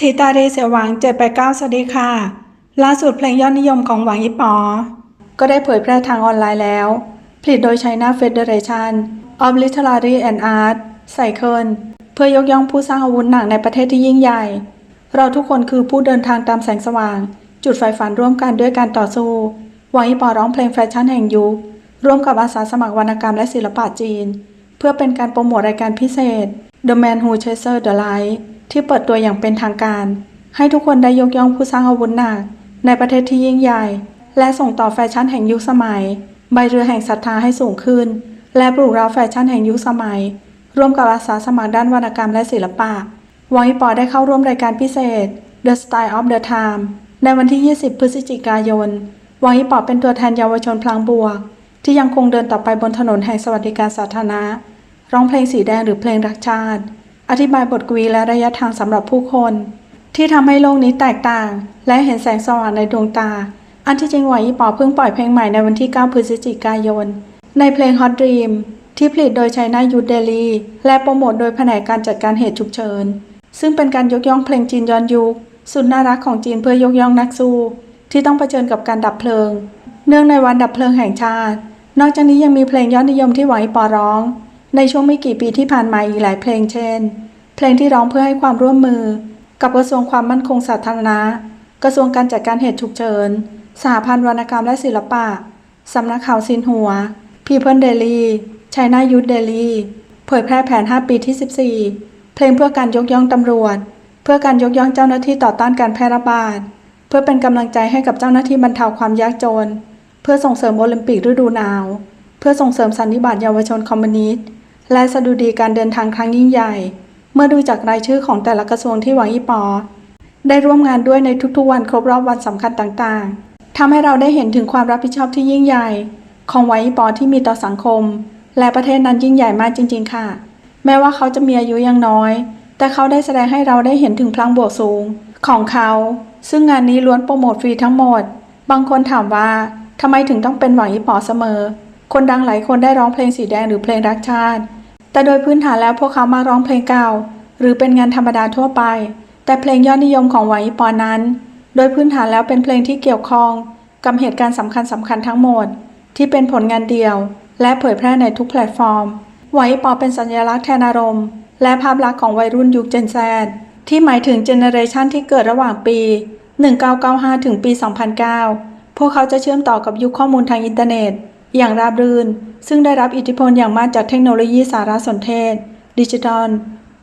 ทิตาเรเสียหวังเจ็ดแปเก้าสวัสดีค่ะ ล่าสุดเพลงยอดนิยมของหวังยิปอ ก็ได้เผยแพร่ทางออนไลน์แล้ว ผลิตโดย China Federation of Literary and Art ไซเคิลเพื่อยกย่องผู้สร้างอาวุธหนักในประเทศที่ยิ่งใหญ่ เราทุกคนคือผู้เดินทางตามแสงสว่าง จุดไฟฝันร่วมกันด้วยการต่อสู้หวังยิปอร้องเพลงแฟชั่นแห่งยุค ร่วมกับอาสาสมัครวรรณกรรมและศิลปะจีน เพื่อเป็นการโปรโมทรายการพิเศษ The Man Who Chases the Light ที่เปิดตัวอย่างเป็นทางการ ให้ทุกคนได้ยกย่องผู้สร้างอาวุธหนัก ในประเทศที่ยิ่งใหญ่ และส่งต่อแฟชั่นแห่งยุคสมัย ใบเรือแห่งศรัทธาให้สูงขึ้น และปลูกเราแฟชั่นแห่งยุคสมัย ร่วมกับอาสาสมัครด้านวรรณกรรมและศิลปะวอยปอได้เข้าร่วมรายการพิเศษ The Style of the Time ในวันที่ 20 พฤศจิกายนวอยปอเป็นตัวแทนเยาวชนพลางบวก ที่ยังคงเดินต่อไปบนถนนแห่งสวัสดิการสาธารณะร้องเพลงสีแดงหรือเพลงรักชาติ อธิบายบทกวีและระยะทางสำหรับผู้คน ที่ทำให้โลกนี้แตกต่าง และเห็นแสงสว่างในดวงตา อันที่จริงหวายปอเพิ่งปล่อยเพลงใหม่ในวันที่ 9 พฤศจิกายน ในเพลง Hot Dream ที่ผลิตโดย China Youth Daily และโปรโมทโดยแผนกการจัดการเหตุฉุกเฉิน ซึ่งเป็นการยกย่องเพลงจีนย้อนยุคสุดน่ารักของจีนเพื่อยกย่องนักสู้ ที่ต้องเผชิญกับการดับเพลิง เนื่องในวันดับเพลิงแห่งชาติ นอกจากนี้ยังมีเพลงยอดนิยมที่หวายปอร้อง ในช่วงไม่กี่ปีที่ผ่านมาอีกหลายเพลงเช่น เพลงที่ร้องเพื่อให้ความร่วมมือ กับกระทรวงความมั่นคงสาธารณะ กระทรวงการจัดการเหตุฉุกเฉิน สหพันธ์วรรณกรรมและศิลปะ สำนักข่าวซินหัว People Daily China Youth Daily เผยแพร่แผน 5 ปีที่ 14 เพลงเพื่อการยกย่องตำรวจ เพื่อการยกย่องเจ้าหน้าที่ต่อต้านการแพร่ระบาด เพื่อเป็นกำลังใจให้กับเจ้าหน้าที่บรรเทาความยากจน เพื่อส่งเสริมโอลิมปิกฤดูหนาว เพื่อส่งเสริมสันนิบาตเยาวชนคอมมิวนิสต์ และสดุดีการเดินทางครั้งยิ่งใหญ่ เมื่อดูจากรายชื่อของแต่ละกระทรวงที่หวังอีปอ ได้ร่วมงานด้วยในทุกๆ วันครบรอบวันสำคัญต่างๆทำให้เราได้เห็นถึงความรับผิดชอบที่ยิ่งใหญ่ ของหวังอีปอที่มีต่อสังคม และประเทศนั้นยิ่งใหญ่มากจริง ๆ ค่ะ แม้ว่าเขาจะมีอายุยังน้อย แต่เขาได้แสดงให้เราได้เห็นถึงพลังบวกสูง ของเขา ซึ่งงานนี้ล้วนโปรโมทฟรีทั้งหมด บางคนถามว่าทำไมถึงต้องเป็นหวังอีปอเสมอ คนดังหลายคนได้ร้องเพลงสีแดงหรือเพลงรักชาติ แต่โดยพื้นฐานแล้วพวกเขามาร้องเพลงเก่า หรือเป็นงานธรรมดาทั่วไป แต่เพลงยอดนิยมของหวังอีปอนั้น โดยพื้นฐานแล้วเป็นเพลงที่เกี่ยวข้องกับเหตุการณ์สำคัญสำคัญทั้งหมด ที่เป็นผลงานเดียว และเผยแพร่ในทุกแพลตฟอร์มหวังอีปอเป็นสัญลักษณ์แทนอารมณ์ และภาพลักษณ์ของวัยรุ่นยุคเจนแซที่หมายถึงเจเนเรชันที่เกิดระหว่างปี 1995 ถึงปี 2009 พวกเขาจะเชื่อมต่อกับยุคข้อมูลทางอินเทอร์เน็ต อย่างราบรื่น ซึ่งได้รับอิทธิพลอย่างมากจากเทคโนโลยีสารสนเทศ ดิจิทัล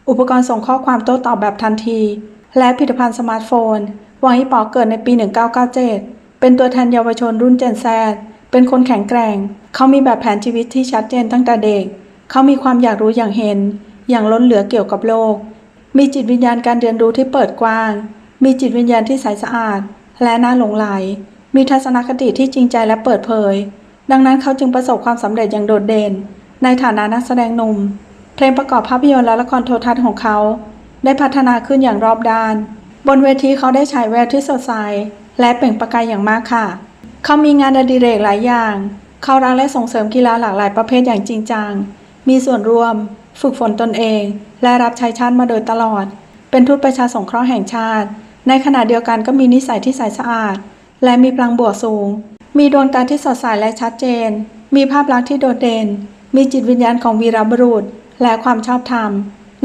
อุปกรณ์ส่งข้อความโต้ตอบแบบทันที และผลิตภัณฑ์สมาร์ทโฟนวางอีปอเกิดในปี 1997 เป็นตัวแทนเยาวชนรุ่นเจนแซเป็นคนแข็งแกร่ง เขามีแบบแผนชีวิตที่ชัดเจนตั้งแต่เด็ก เขามีความอยากรู้อย่างเห็น อย่างล้นเหลือเกี่ยวกับโลก มีจิตวิญญาณการเรียนรู้ที่เปิดกว้าง มีจิตวิญญาณที่ใสสะอาด และน่าหลงไหล มีทัศนคติที่จริงใจและเปิดเผย ดังนั้นเขาจึงประสบความสำเร็จอย่างโดดเด่น ในฐานะนักแสดงหนุ่ม เพลงประกอบภาพยนตร์และละครโทรทัศน์ของเขา ได้พัฒนาขึ้นอย่างรอบด้าน บนเวทีเขาได้ฉายแววที่สดใสและเปล่งประกายอย่างมากค่ะ เขามีงานอดิเรกหลายอย่าง เขารักและส่งเสริมกีฬาหลากหลายประเภทอย่างจริงจัง มีส่วนร่วม ฝึกฝนตนเอง และรับใช้ชาติมาโดยตลอด เป็นทูตประชาสงเคราะห์แห่งชาติ ในขณะเดียวกันก็มีนิสัยที่ใสสะอาด และมีพลังบวกสูง มีดวงตาที่สดใสและชัดเจน มีภาพลักษณ์ที่โดดเด่น มีจิตวิญญาณของวีรบุรุษ และความชอบธรรม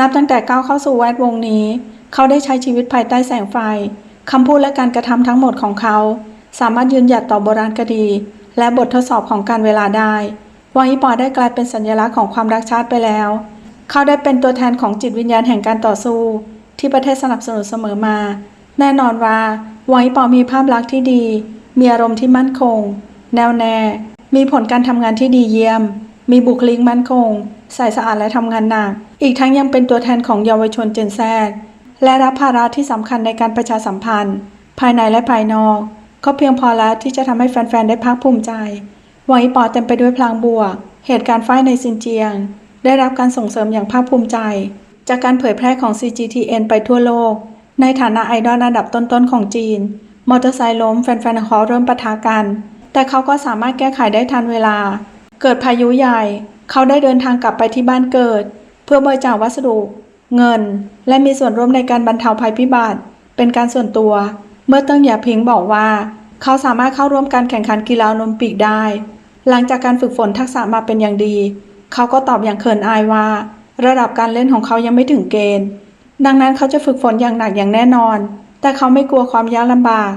นับตั้งแต่ก้าวเข้าสู่แวดวงนี้ เขาได้ใช้ชีวิตภายใต้แสงไฟ คำพูดและการกระทำทั้งหมดของเขา สามารถยืนหยัดต่อโบราณคดี และบททดสอบของการเวลาได้วางอีปอได้กลายเป็นสัญลักษณ์ของความรักชาติไปแล้ว เขาได้เป็นตัวแทนของจิตวิญญาณแห่งการต่อสู้ ที่ประเทศสนับสนุนเสมอมา แน่นอนว่าไวายปอมีภาพลักษณ์ที่ดี มีอารมณ์ที่มั่นคง แน่วแน่ มีผลการทำงานที่ดีเยี่ยม มีบุคลิกมั่นคง ใส่สะอาดและทำงานหนัก อีกทั้งยังเป็นตัวแทนของเยาวชนเจนแซดและรับภาระที่สำคัญในการประชาสัมพันธ์ ภายในและภายนอก ก็เพียงพอแล้วที่จะทำให้แฟนๆ ได้ภาคภูมิใจไวายปอเต็มไปด้วยพลังบวก เหตุการณ์ไฟในซินเจียง ได้รับการส่งเสริมอย่างภาคภูมิใจ จากการเผยแพร่ของ CGTN ไปทั่วโลก ในฐานะไอดอลอันดับต้นๆของจีน มอเตอร์ไซค์ล้มแฟนๆเขาเริ่มปะทะกัน แต่เขาก็สามารถแก้ไขได้ทันเวลา เกิดพายุใหญ่ เขาได้เดินทางกลับไปที่บ้านเกิด เพื่อบริจาควัสดุ เงิน และมีส่วนร่วมในการบรรเทาภัยพิบัติ เป็นการส่วนตัว เมื่อเติ้งหยาพิงบอกว่า เขาสามารถเข้าร่วมการแข่งขันกีฬาโอลิมปิกได้ หลังจากการฝึกฝนทักษะมาเป็นอย่างดี เขาก็ตอบอย่างเขินอายว่า ระดับการเล่นของเขายังไม่ถึงเกณฑ์ ดังนั้นเขาจะฝึกฝนอย่างหนักอย่างแน่นอน แต่เขาไม่กลัวความยากลำบาก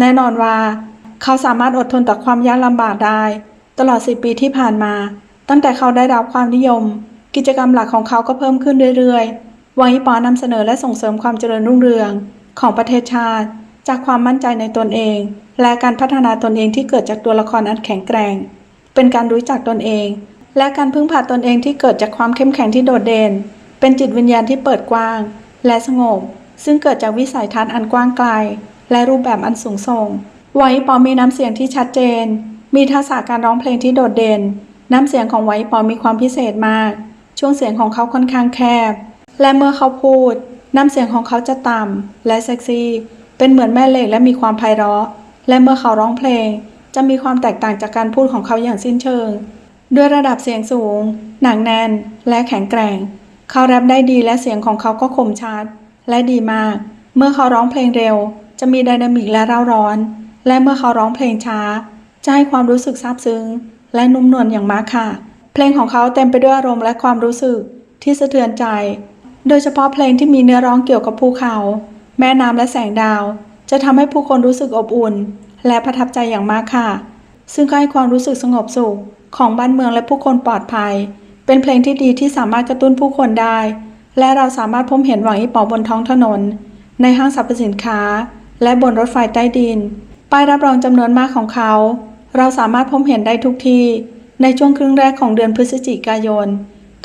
แน่นอนว่า เขาสามารถอดทนต่อความยากลำบากได้ ตลอด 10 ปีที่ผ่านมา ตั้งแต่เขาได้รับความนิยม กิจกรรมหลักของเขาก็เพิ่มขึ้นเรื่อยๆวังอีปอนำเสนอและส่งเสริมความเจริญรุ่งเรือง ของประเทศชาติ จากความมั่นใจในตนเอง และการพัฒนาตนเองที่เกิดจากตัวละครอันแข็งแกร่ง เป็นการรู้จักตนเอง และการพึ่งพาตนเองที่เกิดจากความเข้มแข็งที่โดดเด่น เป็นจิตวิญญาณที่เปิดกว้าง และสงบ ซึ่งเกิดจากวิสัยทัศน์อันกว้างไกล และรูปแบบอันสูงส่ง ไวปอมีน้ำเสียงที่ชัดเจน มีทักษะการร้องเพลงที่โดดเด่น น้ำเสียงของไวปอมีความพิเศษมาก ช่วงเสียงของเขาค่อนข้างแคบ และเมื่อเขาพูด น้ำเสียงของเขาจะต่ำและเซ็กซี่ เป็นเหมือนแม่เหล็กและมีความไพเราะ และเมื่อเขาร้องเพลง จะมีความแตกต่างจากการพูดของเขาอย่างสิ้นเชิง ด้วยระดับเสียงสูง หนักแน่น และแข็งแกร่ง เขาแรปได้ดีและเสียงของเขาก็คมชัด และดีมาก เมื่อเขาร้องเพลงเร็ว จะมีไดนามิกและเร่าร้อน และเมื่อเขาร้องเพลงช้า จะให้ความรู้สึกซาบซึ้ง และนุ่มนวลอย่างมากค่ะ เพลงของเขาเต็มไปด้วยอารมณ์และความรู้สึกที่สะเทือนใจ โดยเฉพาะเพลงที่มีเนื้อร้องเกี่ยวกับภูเขา แม่น้ำและแสงดาว จะทำให้ผู้คนรู้สึกอบอุ่น และประทับใจอย่างมากค่ะ ซึ่งก็ให้ความรู้สึกสงบสุขของบ้านเมืองและผู้คนปลอดภัย เป็นเพลงที่ดีที่สามารถกระตุ้นผู้คนได้ และเราสามารถพบเห็นหวังอีปอบนท้องถนน ในห้างสรรพสินค้า และบนรถไฟใต้ดิน ป้ายรับรองจำนวนมากของเขา เราสามารถพบเห็นได้ทุกที่ ในช่วงครึ่งแรกของเดือนพฤศจิกายน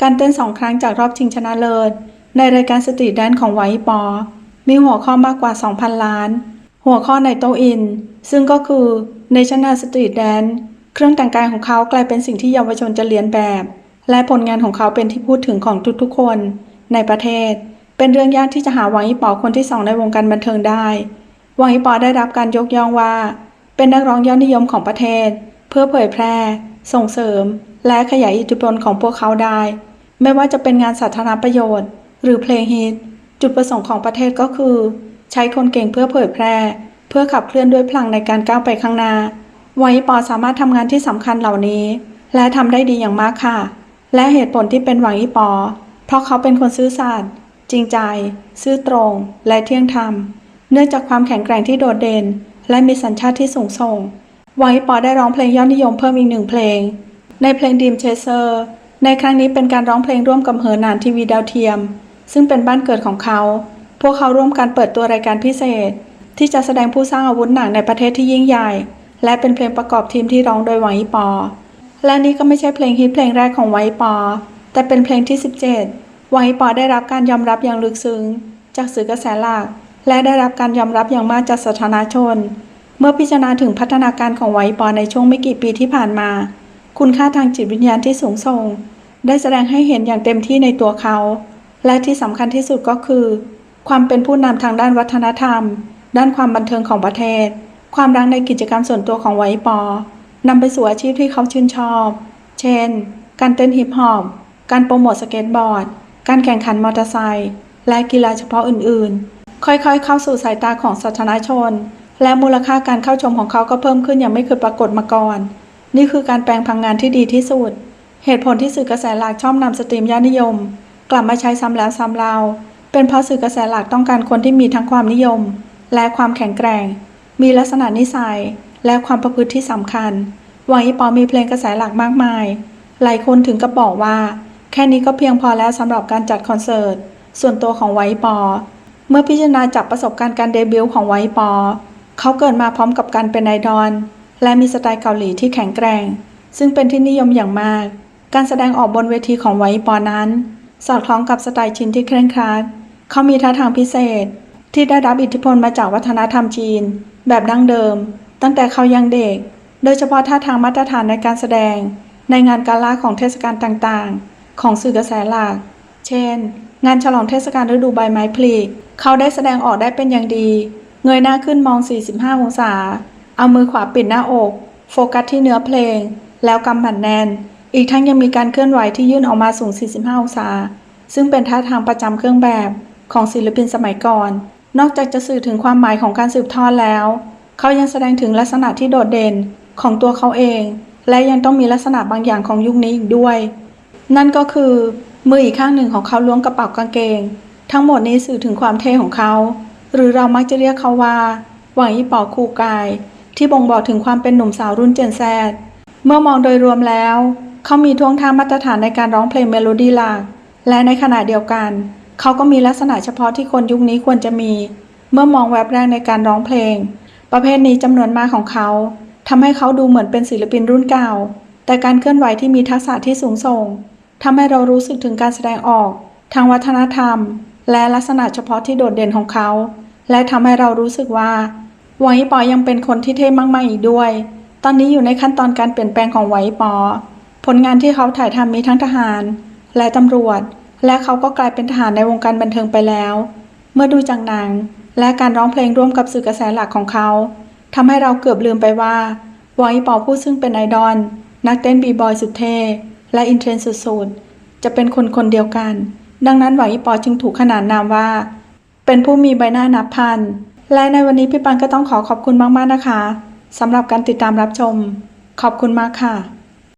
การเต้นสองครั้งจากรอบชิงชนะเลิศ ในรายการสตรีทแดนของไวท์ปอมีหัวข้อมากกว่า 2,000 ล้าน หัวข้อในโตอิน ซึ่งก็คือ National Street Dance เครื่องแต่งกายของเขากลายเป็นสิ่งที่เยาวชนจะเรียนแบบ และผลงานของเขาเป็นที่พูดถึงของทุกๆคน ในประเทศ เป็นเรื่องยากที่จะหาหวังอีปอคนที่สองในวงการบันเทิงได้ หวังอีปอได้รับการยกย่องว่า เป็นนักร้องยอดนิยมของประเทศ เพื่อเผยแพร่ ส่งเสริม และขยายอิทธิพลของพวกเขาได้ ไม่ว่าจะเป็นงานสาธารณประโยชน์ หรือเพลงฮิต จุดประสงค์ของประเทศก็คือ ใช้คนเก่งเพื่อเผยแพร่ เพื่อขับเคลื่อนด้วยพลังในการก้าวไปข้างหน้าไวปอสามารถทำงานที่สำคัญเหล่านี้ และทำได้ดีอย่างมากค่ะ และเหตุผลที่เป็นหวังอีปอ เพราะเขาเป็นคนซื่อสัตย์จริงใจ ซื่อตรง และเที่ยงธรรม เนื่องจากความแข็งแกร่งที่โดดเด่น และมีสัญชาติที่สูงส่งหวังอีปอได้ร้องเพลงยอดนิยมเพิ่มอีกหนึ่งเพลง ในเพลงดีมเชเซอร์ ในครั้งนี้เป็นการร้องเพลงร่วมกับเฮอร์นานทีวีดาวเทียม ซึ่งเป็นบ้านเกิดของเขา พวกเขาร่วมกันเปิดตัวรายการพิเศษ ที่จะแสดงผู้สร้างอาวุธหนักในประเทศที่ยิ่งใหญ่ และเป็นเพลงประกอบทีมที่ร้องโดยหวังอีปอ และนี่ก็ไม่ใช่เพลงฮิตเพลงแรกของหวังอีปอ แต่เป็นเพลงที่ 17หวังอีปอได้รับการยอมรับอย่างลึกซึ้ง จากสื่อกระแสหลัก และได้รับการยอมรับอย่างมากจากสาธารณชน เมื่อพิจารณาถึงพัฒนาการของหวังอีปอในช่วงไม่กี่ปีที่ผ่านมา คุณค่าทางจิตวิญญาณที่สูงส่ง ได้แสดงให้เห็นอย่างเต็มที่ในตัวเขา และที่สำคัญที่สุดก็คือ ความเป็นผู้นำทางด้านวัฒนธรรม ด้านความบันเทิงของประเทศ ความรักในกิจกรรมส่วนตัวของไวปอนำไปสู่อาชีพที่เขาชื่นชอบ เช่น การเต้นฮิปฮอป การโปรโมทสเก็ตบอร์ด การแข่งขันมอเตอร์ไซค์และกีฬาเฉพาะอื่นๆ ค่อยๆ เข้าสู่สายตาของสาธารณชน และมูลค่าการเข้าชมของเขาก็เพิ่มขึ้นอย่างไม่เคยปรากฏมาก่อน นี่คือการแปลงพลังงานที่ดีที่สุด เหตุผลที่สื่อกระแสหลักชอบนำสตรีมยอดนิยม กลับมาใช้ซ้ำแล้วซ้ำเล่าเป็นเพราะสื่อกระแสหลักต้องการคนที่มีทั้งความนิยม และความแข็งแกร่ง มีลักษณะนิสัย และความประพฤติที่สำคัญ วังอีปอมีเพลงกระแสหลักมากมาย หลายคนถึงกับบอกว่า แค่นี้ก็เพียงพอแล้วสำหรับการจัดคอนเสิร์ต ส่วนตัวของไวปอ เมื่อพิจารณาจากประสบการณ์การเดบิวต์ของไวปอ เขาเกิดมาพร้อมกับการเป็นไอดอลและมีสไตล์เกาหลีที่แข็งแกร่ง ซึ่งเป็นที่นิยมอย่างมาก การแสดงออกบนเวทีของไวปอนั้น สอดคล้องกับสไตล์ชินที่เคร่งครัด เขามีท่าทางพิเศษ ที่ได้รับอิทธิพลมาจากวัฒนธรรมจีน แบบดั้งเดิม ตั้งแต่เขายังเด็ก โดยเฉพาะท่าทางมาตรฐานในการแสดง ในงานกาลาของเทศกาลต่างๆ ของสื่อกระแสหลัก เช่น งานฉลองเทศกาลฤดูใบไม้ผลิเขาได้แสดงออกได้เป็นอย่างดี เงยหน้าขึ้นมอง 45 องศา เอามือขวาปิดหน้าอก โฟกัสที่เนื้อเพลง แล้วกำบันแน่น อีกทั้งยังมีการเคลื่อนไหวที่ยื่นออกมาสูง 45 องศา ซึ่งเป็นท่าทางประจำเครื่องแบบของศิลปินสมัยก่อน นอกจากจะสื่อถึงความหมายของการสืบทอดแล้ว เขายังแสดงถึงลักษณะที่โดดเด่นของตัวเขาเอง และยังต้องมีลักษณะบางอย่างของยุคนี้อีกด้วย นั่นก็คือมืออีกข้างหนึ่งของเขาล้วงกระเป๋ากางเกง ทั้งหมดนี้สื่อถึงความเท่ของเขา หรือเรามักจะเรียกเขาว่าหวังอีปอคูกาย ที่บ่งบอกถึงความเป็นหนุ่มสาวรุ่นเจนแซดเมื่อมองโดยรวมแล้ว เขามีท่วงท่ามาตรฐานในการร้องเพลงเมโลดี้หลักและในขณะเดียวกัน เขาก็มีลักษณะเฉพาะที่คนยุคนี้ควรจะมี เมื่อมองแวบแรกในการร้องเพลง ประเภทนี้จำนวนมากของเขาทำให้เขาดูเหมือนเป็นศิลปินรุ่นเก่า แต่การเคลื่อนไหวที่มีทักษะที่สูงส่ง ทำให้เรารู้สึกถึงการแสดงออก ทางวัฒนธรรม และลักษณะเฉพาะที่โดดเด่นของเขา และทำให้เรารู้สึกว่าหวังอีปอยังเป็นคนที่เท่มากๆอีกด้วย ตอนนี้อยู่ในขั้นตอนการเปลี่ยนแปลงของหวังอีปอ ผลงานที่เขาถ่ายทำมีทั้งทหาร และตำรวจ และเขาก็กลายเป็นทหารในวงการบันเทิงไปแล้ว เมื่อดูจากหนัง และการร้องเพลงร่วมกับสื่อกระแสหลักของเขาทำให้เราเกือบลืมไปว่าหวังอีปอผู้ซึ่งเป็นไอดอลนักเต้นบีบอยสุดเท่ และอินเทรนด์สุดๆจะเป็นคนคนเดียวกัน ดังนั้นหวังอีปอจึงถูกขนานนามว่า เป็นผู้มีใบหน้านับพัน และในวันนี้พี่ปันก็ต้องขอขอบคุณมากๆนะคะสำหรับการติดตามรับชม ขอบคุณมากค่ะ